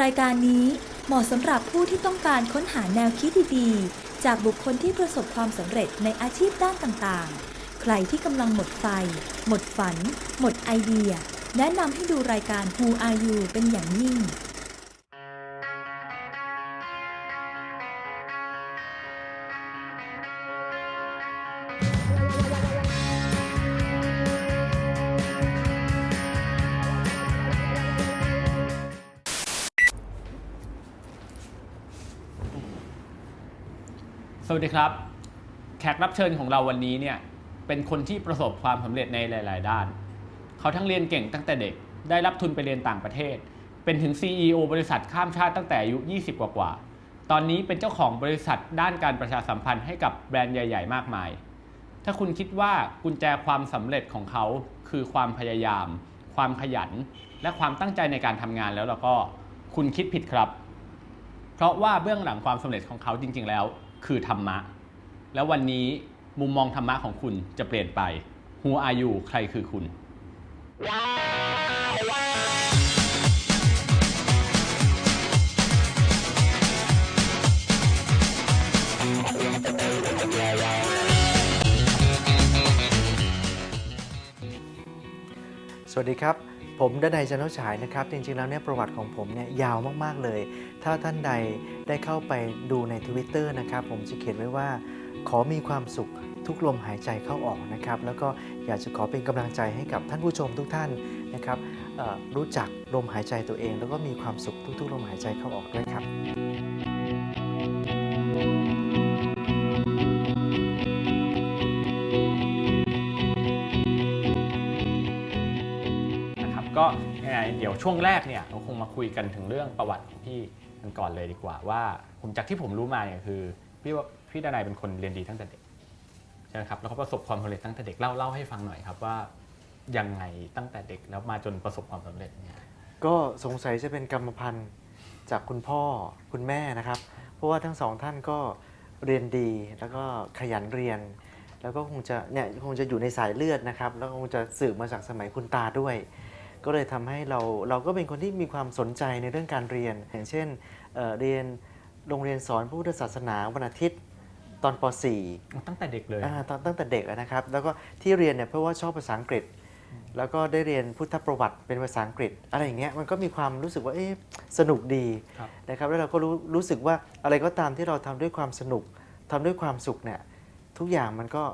รายการนี้เหมาะสำหรับผู้ที่ต้องการค้นหาแนวคิดดีๆ จากบุคคลที่ประสบความสำเร็จในอาชีพด้านต่างๆ ใครที่กำลังหมดไฟ หมดฝัน หมดไอเดีย แนะนำให้ดูรายการ Who Are You เป็นอย่างยิ่ง สวัสดีครับ แขกรับเชิญของเราวันนี้เนี่ยเป็นคนที่ประสบความสำเร็จในหลาย ๆ ด้าน เขาทั้งเรียนเก่งตั้งแต่เด็ก ได้รับทุนไปเรียนต่างประเทศ เป็นถึง CEO บริษัทข้ามชาติตั้งแต่อายุ 20 กว่าๆตอนนี้เป็นเจ้าของบริษัทด้านการประชาสัมพันธ์ให้กับแบรนด์ใหญ่ ๆ มากมาย ถ้าคุณคิดว่ากุญแจความสำเร็จของเขาคือความพยายาม ความขยัน และความตั้งใจในการทำงานแล้วแล้วก็คุณคิดผิดครับ เพราะว่าเบื้องหลังความสำเร็จของเขาจริง ๆ แล้ว คือธรรมะ แล้ววันนี้มุมมองธรรมะของคุณจะเปลี่ยนไป Who are you ใครคือคุณ สวัสดีครับ ผมดนัยจันทฉายนะครับ จริงๆ แล้วเนี่ยประวัติของผมเนี่ยยาวมากๆเลย ถ้าท่านใดได้เข้าไปดูใน Twitter นะครับ ผมจะเขียนไว้ว่า ขอมีความสุขทุกลมหายใจเข้าออกนะครับ แล้วก็อยากจะขอเป็นกำลังใจให้กับท่านผู้ชมทุกท่านนะครับรู้จักลมหายใจตัวเอง แล้วก็มีความสุขทุกๆ ลมหายใจเข้าออกด้วยครับ ก็ยังไงเดี๋ยวช่วงแรกเนี่ยเราคงมาคุยกันถึงเรื่องประวัติของพี่กันก่อนเลยดีกว่า ว่าผมจากที่ผมรู้มาเนี่ยคือพี่ว่าพี่ดนายเป็นคนเรียนดีตั้งแต่เด็กใช่ไหมครับแล้วก็ประสบความสำเร็จตั้งแต่เด็กเล่าเล่าให้ฟังหน่อยครับว่ายังไงตั้งแต่เด็กแล้วมาจนประสบความสำเร็จเนี่ย ก็สงสัยจะเป็นกรรมพันธุ์จากคุณพ่อคุณแม่นะครับ เพราะว่าทั้งสองท่านก็เรียนดีแล้วก็ขยันเรียน แล้วก็คงจะเนี่ยคงจะอยู่ในสายเลือดนะครับ แล้วก็คงจะสืบมาจากสมัยคุณตาด้วย ก็เลยทำให้เราเราก็เป็นคนที่มีความสนใจในเรื่องการเรียน อย่างเช่นเอ่อเรียนโรงเรียนสอนพระพุทธศาสนาวันอาทิตย์ตอนป .4 ตั้งแต่เด็กเลยอ่าตอนตั้งแต่เด็กอะนะครับ แล้วก็ที่เรียนเนี่ยเพราะว่าชอบภาษาอังกฤษ แล้วก็ได้เรียนพุทธประวัติเป็นภาษาอังกฤษ อะไรอย่างเงี้ยมันก็มีความรู้สึกว่าเอ๊ะสนุกดีครับนะครับแล้วเราก็รู้รู้สึกว่าอะไรก็ตามที่เราทำด้วยความสนุกทำด้วยความสุขเนี่ยทุกอย่างมันก็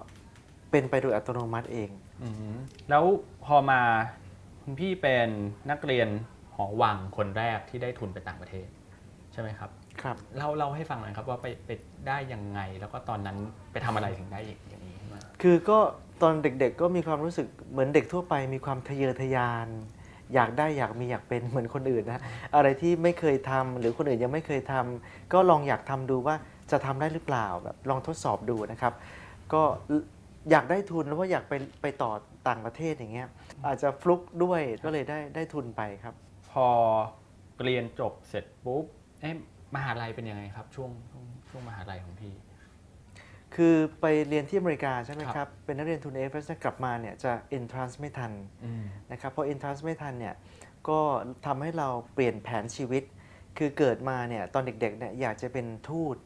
เป็นไปโดยอัตโนมัติเองอืมแล้วพอมา คุณพี่เป็นนักเรียนหอวังคนแรกที่ได้ทุนไปต่างประเทศ ใช่ไหมครับครับเล่าเล่าให้ฟังหน่อยครับว่าไปไปได้ยังไง แล้วก็ตอนนั้นไปทำอะไรถึงได้อย่างนี้ขึ้นมาคือก็ตอนเด็กๆก็มีความรู้สึกเหมือนเด็กทั่วไปมีความทะเยอทะยาน อยากได้อยากมีอยากเป็นเหมือนคนอื่นนะอะไรที่ไม่เคยทำหรือคนอื่นยังไม่เคยทำก็ลองอยากทำดูว่าจะทำได้หรือเปล่าแบบลองทดสอบดูนะครับ ก็อยากได้ทุนแล้วว่าอยากไปไปต่อ ต่างประเทศอย่างเงี้ยอาจจะฟลุกด้วยก็เลยได้ได้ทุนไปครับ พอเรียนจบเสร็จปุ๊บเอ๊ะมหาลัยเป็นยังไงครับ ช่วงช่วงช่วงมหาลัยของพี่ คือไปเรียนที่อเมริกาใช่ไหมครับครับเป็นนักเรียนทุนเอฟแล้วกลับมาเนี่ยจะ entrance ไม่ทันอืม นะครับพอ entrance ไม่ทันเนี่ยก็ทำให้เราเปลี่ยนแผนชีวิต คือเกิดมาเนี่ยตอนเด็กๆเนี่ยอยากจะเป็นทูต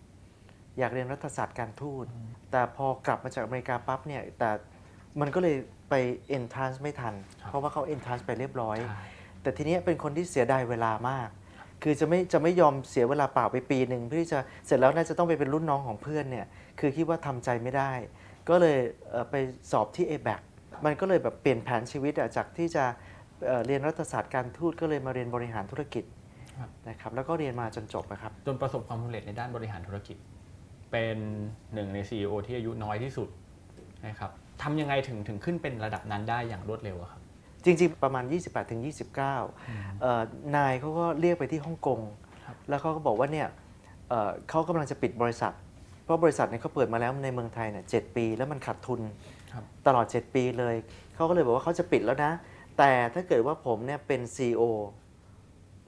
อยากเรียนรัฐศาสตร์การทูต แต่พอกลับมาจากอเมริกาปั๊บเนี่ยแต่ มันก็เลยไป entrance ไม่ทันครับเพราะว่าเขา entrance ไปเรียบร้อยใช่แต่ทีเนี้ยเป็นคนที่เสียดายเวลามาก คือจะไม่จะไม่ยอมเสียเวลาเปล่าไปปีหนึ่งเพื่อที่จะเสร็จแล้วน่าจะต้องไปเป็นรุ่นน้องของเพื่อนเนี่ยคือคิดว่าทำใจไม่ได้ ก็เลยเอ่อไปสอบที่ a b a c มันก็เลยแบบเปลี่ยนแผนชีวิตอะจากที่จะเอ่อเรียนรัฐศาสตร์การทูตก็เลยมาเรียนบริหารธุรกิจครับนะครับแล้วก็เรียนมาจนจบนะครับจนประสบความสำเร็จในด้านบริหารธุรกิจ เป็นหนึ่งใน CEO ที่อายุน้อยที่สุดนะครับ ทำยังไงถึงถึงขึ้นเป็นระดับนั้นได้อย่างรวดเร็วอะครับ จริงๆ ประมาณ 28ถึง29เอ่อนายเขาก็เรียกไปที่ฮ่องกงครับแล้วเขาก็บอกว่าเนี่ยเอ่อเขากำลังจะปิดบริษัท เพราะบริษัทเนี่ยเขาเปิดมาแล้วในเมืองไทยเนี่ยเจ็ดปี แล้วมันขาดทุนครับ ตลอด 7 ปีเลย เขาก็เลยบอกว่าเขาจะปิดแล้วนะ แต่ถ้าเกิดว่าผมเนี่ยเป็น CEO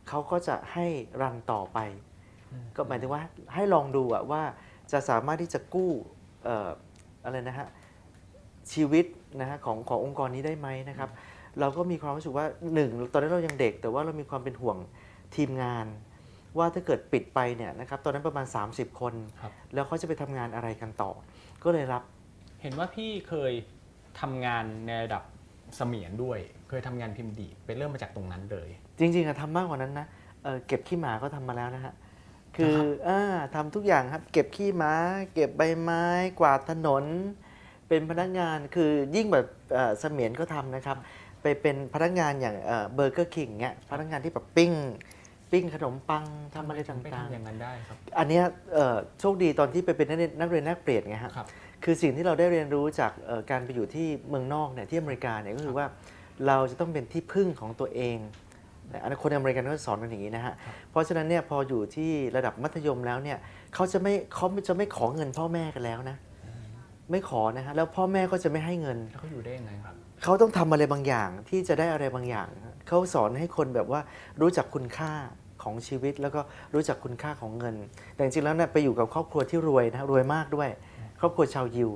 เขาก็จะให้รันต่อไป ก็หมายถึงว่าให้ลองดูอะว่าจะสามารถที่จะกู้เอ่ออะไรนะฮะ ชีวิตนะฮะของขององค์กรนี้ได้ไหมนะครับ เราก็มีความรู้สึกว่าหนึ่งตอนนั้นเรายังเด็ก แต่ว่าเรามีความเป็นห่วงทีมงาน ว่าถ้าเกิดปิดไปเนี่ยนะครับตอนนั้นประมาณ 30 คน ครับแล้วเขาจะไปทำงานอะไรกันต่อ ก็เลยรับ เห็นว่าพี่เคยทำงานในระดับเสมียนด้วย เคยทำงานพิมพ์ดีดเป็นเริ่มมาจากตรงนั้นเลย จริงๆอะทำมากกว่านั้นนะเอ่อเก็บขี้หมาก็ทำมาแล้วนะฮะ คืออ่าทำทุกอย่างครับ เก็บขี้หมา เก็บใบไม้ กวาดถนน เป็นพนักงานคือยิ่งแบบเอ่อเสมียนก็ทำนะครับ ไปเป็นพนักงานอย่างเบอร์เกอร์คิงเงี้ยพนักงานที่แบบปิ้ง ปิ้งขนมปังทำอะไรไปต่างทำอย่างนั้นได้ครับ ๆ อันเนี้ยเอ่อโชคดีตอนที่ไปเป็นนักเรียนนักเรียนแลกเปลี่ยนไงฮะ ครับ คือสิ่งที่เราได้เรียนรู้จากเอ่อการไปอยู่ที่เมืองนอกเนี่ยที่อเมริกาเนี่ยก็คือว่าเราจะต้องเป็นที่พึ่งของตัวเองนะอันนั้นคนอเมริกันก็สอนกันอย่างนี้นะฮะเพราะฉะนั้นเนี่ยพออยู่ที่ระดับมัธยมแล้วเนี่ยเขาจะไม่เขาจะไม่ขอเงินพ่อแม่กันแล้วนะ ไม่ขอนะฮะแล้วพ่อแม่ก็จะไม่ให้เงิน แล้วเขาอยู่ได้ยังไงครับ เขาต้องทำอะไรบางอย่างที่จะได้อะไรบางอย่างเขาสอนให้คนแบบว่ารู้จักคุณค่าของชีวิตแล้วก็รู้จักคุณค่าของเงิน แต่จริงๆแล้วเนี่ยไปอยู่กับครอบครัวที่รวยนะรวยมากด้วย ครอบครัวชาวยิว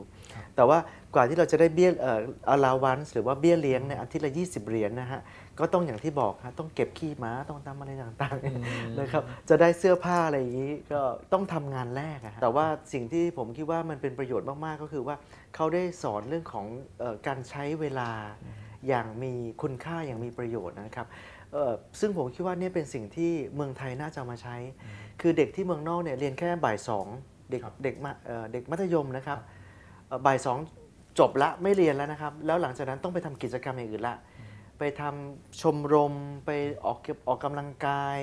แต่ว่ากว่าที่เราจะได้เบี้ยเอ่อ allowance หรือว่าเบี้ยเลี้ยงเนี่ยอาทิตย์ละ 20 เหรียญนะฮะก็ต้องอย่างที่บอกฮะต้องเก็บขี้ม้าต้องทำอะไรต่างๆนะครับจะได้เสื้อผ้าอะไรอย่างนี้ก็ต้องทำงานแรกอะฮะแต่ว่าสิ่งที่ผมคิดว่ามันเป็นประโยชน์มาก ๆ ก็คือว่าเขาได้สอนเรื่องของเออการใช้เวลาอย่างมีคุณค่าอย่างมีประโยชน์นะครับเอ่อซึ่งผมคิดว่าเนี่ยเป็นสิ่งที่เมืองไทยน่าจะเอามาใช้ คือเด็กที่เมืองนอกเนี่ยเรียนแค่บ่ายสอง เด็กครับ เด็กมาเอ่อเด็กมัธยมนะครับเอ่อบ่ายสองจบละไม่เรียนแล้วนะครับ แล้วหลังจากนั้นต้องไปทำกิจกรรมอย่างอื่นละ ไปทำชมรมไปออกเก็บออกกำลังกาย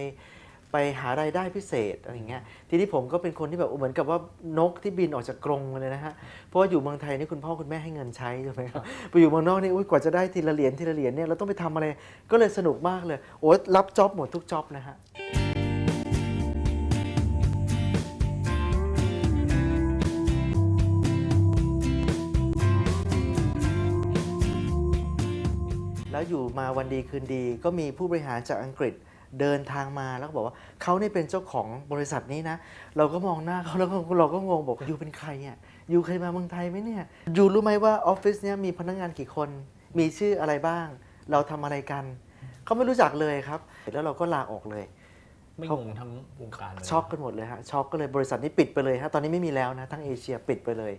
ไปหารายได้พิเศษอะไรอย่างเงี้ยทีนี้ผมก็เป็นคนที่แบบเหมือนกับว่านกที่บินออกจากกรงมาเลยนะฮะเพราะว่าอยู่เมืองไทยนี่คุณพ่อคุณแม่ให้เงินใช้ใช่ไหมครับไปอยู่เมืองนอกนี่อุ๊ยกว่าจะได้ทีละเหรียญทีละเหรียญเนี่ยเราต้องไปทำอะไรก็เลยสนุกมากเลยโอ้ยรับจ็อบหมดทุกจ็อบนะฮะ แล้วอยู่มาวันดีคืนดี ก็มีผู้บริหารจากอังกฤษเดินทางมาแล้วก็บอกว่าเขานี่เป็นเจ้าของบริษัทนี้นะ เราก็มองหน้าเขาแล้วก็เราก็งงบอกยูเป็นใครอะยูเคยมาเมืองไทยไหมเนี่ยยูรู้ไหมว่าออฟฟิศเนี้ยมีพนักงานกี่คน มีชื่ออะไรบ้าง เราทำอะไรกันเขาไม่รู้จักเลยครับ แล้วเราก็ลาออกเลยไม่เขางงทั้งวงการเลยช็อกกันหมดเลยฮะช็อกก็เลยบริษัทนี้ปิดไปเลยฮะตอนนี้ไม่มีแล้วนะทั้งเอเชียปิดไปเลย